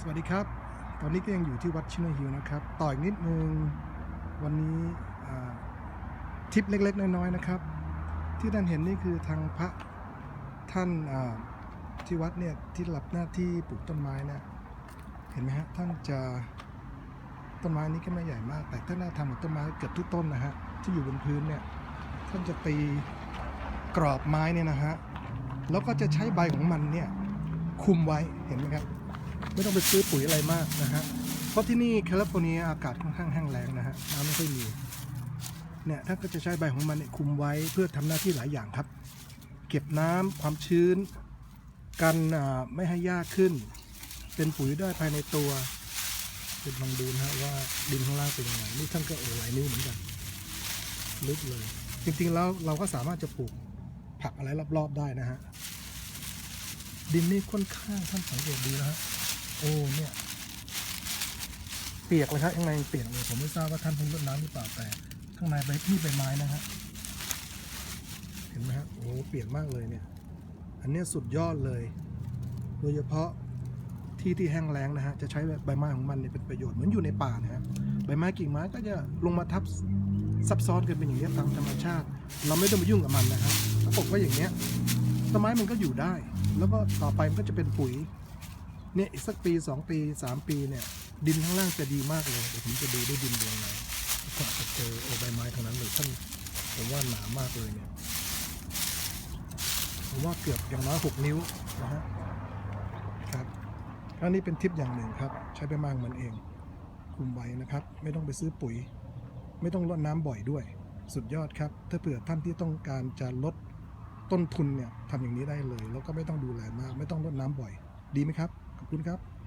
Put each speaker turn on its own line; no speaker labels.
สวัสดีครับ ตอนนี้ก็ยังอยู่ที่วัดชิโนฮิลนะครับ ต่ออีกนิดนึง วันนี้ทิปเล็ก ๆ น้อยๆนะครับ ที่ท่านเห็นนี่คือทางพระท่านที่วัดเนี่ยที่รับหน้าที่ปลูกต้นไม้นะเห็นไหมฮะท่านจะต้นไม้นี้ก็ไม่ใหญ่มาก แต่ท่านน่าทำกับต้นไม้เกือบทุกต้นนะฮะที่อยู่บนพื้นเนี่ยท่านจะตีกรอบไม้เนี่ยนะฮะแล้วก็จะใช้ใบของมันเนี่ยคุมไว้เห็นไหมครับ ไม่ต้องไปซื้อปุ๋ยอะไรมากนะฮะเพราะที่นี่แคลิฟอร์เนียอากาศค่อนข้างแห้งแล้งนะฮะน้ำไม่ค่อยมีเนี่ยท่านก็จะใช้ใบของมันเนี่ยคุมไว้เพื่อทำหน้าที่หลายอย่างครับ เก็บน้ำความชื้น กันไม่ให้หญ้าขึ้น เป็นปุ๋ยได้ภายในตัวเป็นลองดูนะฮะว่าดินข้างล่างเป็นยังไงนี่ท่านก็เออหลายนิ้วเหมือนกันลึกเลย จริงๆแล้วเราก็สามารถจะปลูกผักอะไรรอบๆได้นะฮะดินนี่ค่อนข้างท่านสังเกตดูนะฮะ โอ้เนี่ยเปียกเลยครับข้างในเปียกเลยผมไม่ทราบว่าท่านเพิ่งรดน้ำหรือเปล่าแต่ ข้างในใบที่ใบไม้นะฮะเห็นไหมฮะโอ้เปียกมากเลยเนี่ย อันนี้สุดยอดเลย โดยเฉพาะที่ที่แห้งแล้งนะฮะจะใช้ใบไม้ของมันเนี่ยเป็นประโยชน์เหมือนอยู่ในป่านะฮะใบไม้กิ่งไม้ก็จะลงมาทับซับซ้อนกันเป็นอย่างนี้ตามธรรมชาติ เราไม่ต้องไปยุ่งกับมันนะฮะถ้าปกไว้อย่างเงี้ยต้นไม้มันก็อยู่ได้ แล้วก็ต่อไปมันก็จะเป็นปุ๋ย เนี่ยอีกสักปีสองปีสามปีเนี่ยดินข้างล่างจะดีมากเลยเดี๋ยวผมจะดูด้วยดินเป็นยังไงก็อาจจะเจอโอใบไม้ทั้งนั้นเลยท่านผมว่าหนามากเลยเนี่ยผมว่าเกือบอย่างน้อยหกนิ้วนะฮะครับอันนี้เป็นทิปอย่างหนึ่งครับ ใช้ใบม้ของมันเองคุมไว้นะครับ ไม่ต้องไปซื้อปุ๋ย ไม่ต้องรดน้ำบ่อยด้วย สุดยอดครับ ถ้าเผื่อท่านที่ต้องการจะลดต้นทุนเนี่ยทำอย่างนี้ได้เลย แล้วก็ไม่ต้องดูแลมาก ไม่ต้องรดน้ำบ่อย ดีไหมครับ คุณครับ